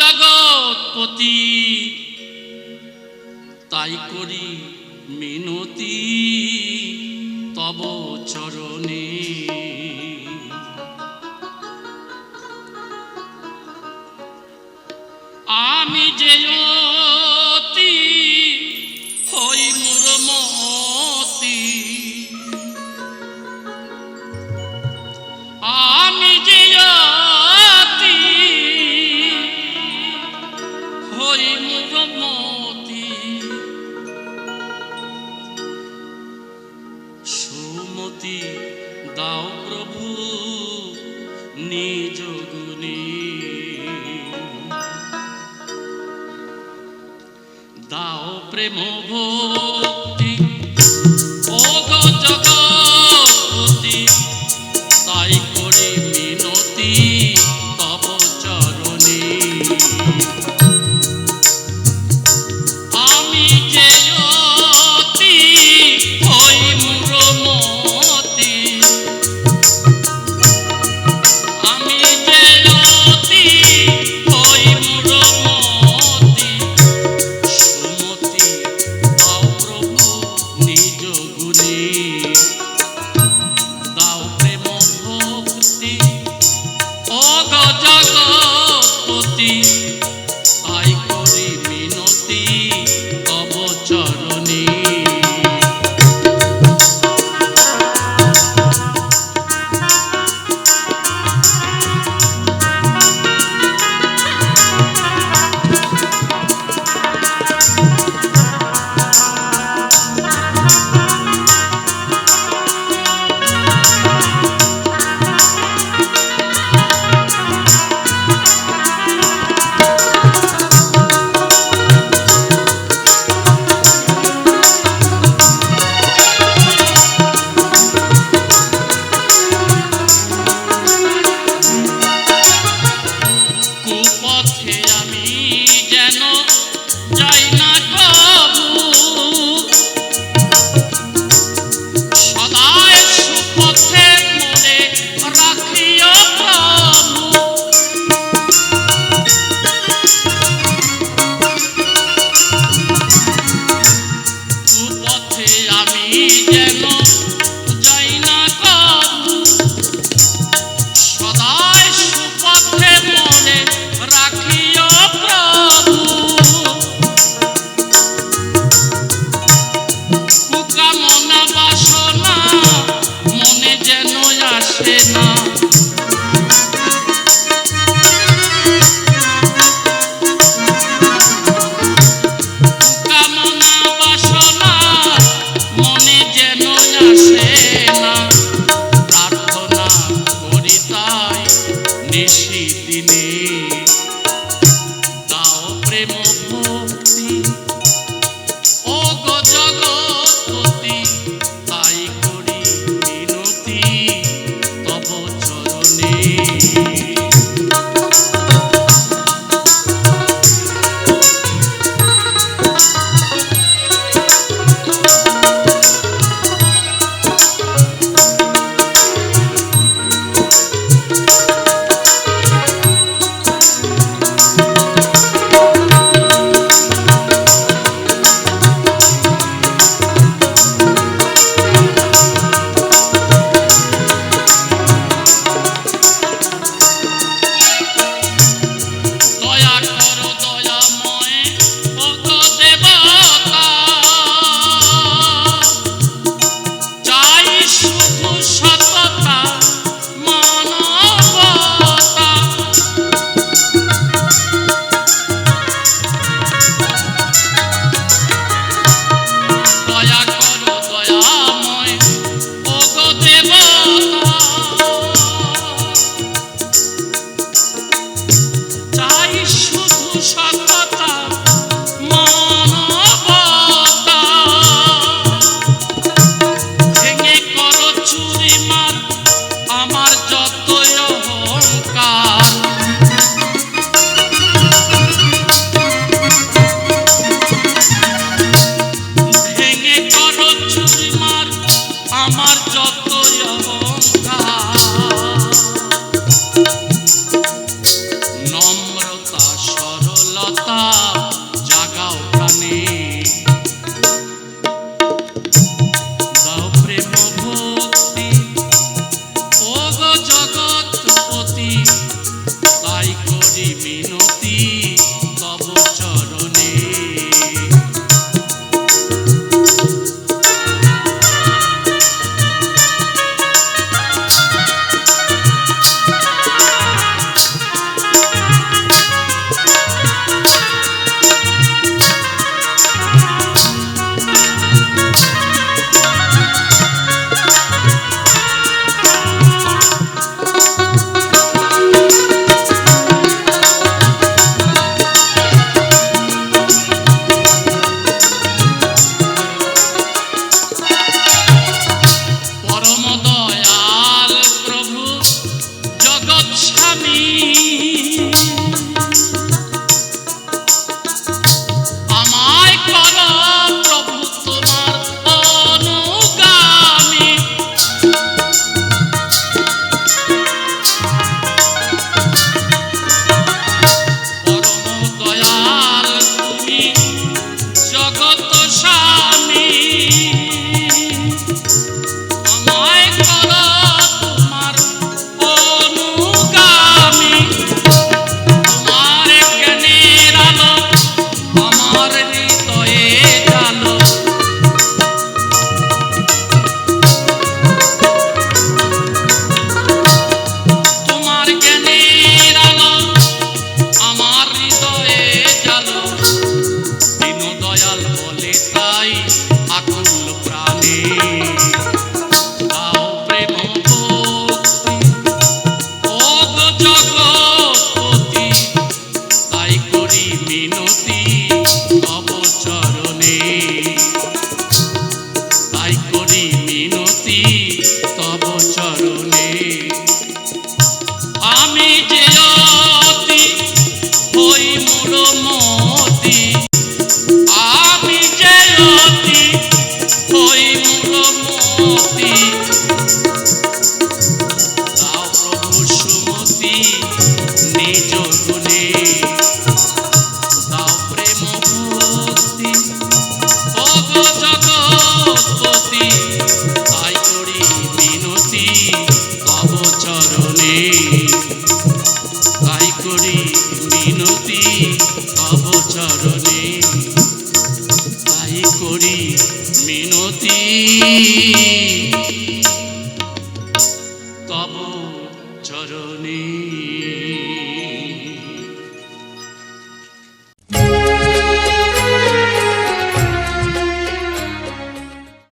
জগৎপতি তাই করি মিনতি তব চরণে। আমি যে ওই মুরমতি সুমতি দাও প্রভু নিজ গুণী দাও প্রেম ভক্তি তাই করি মিনতি। মিনতি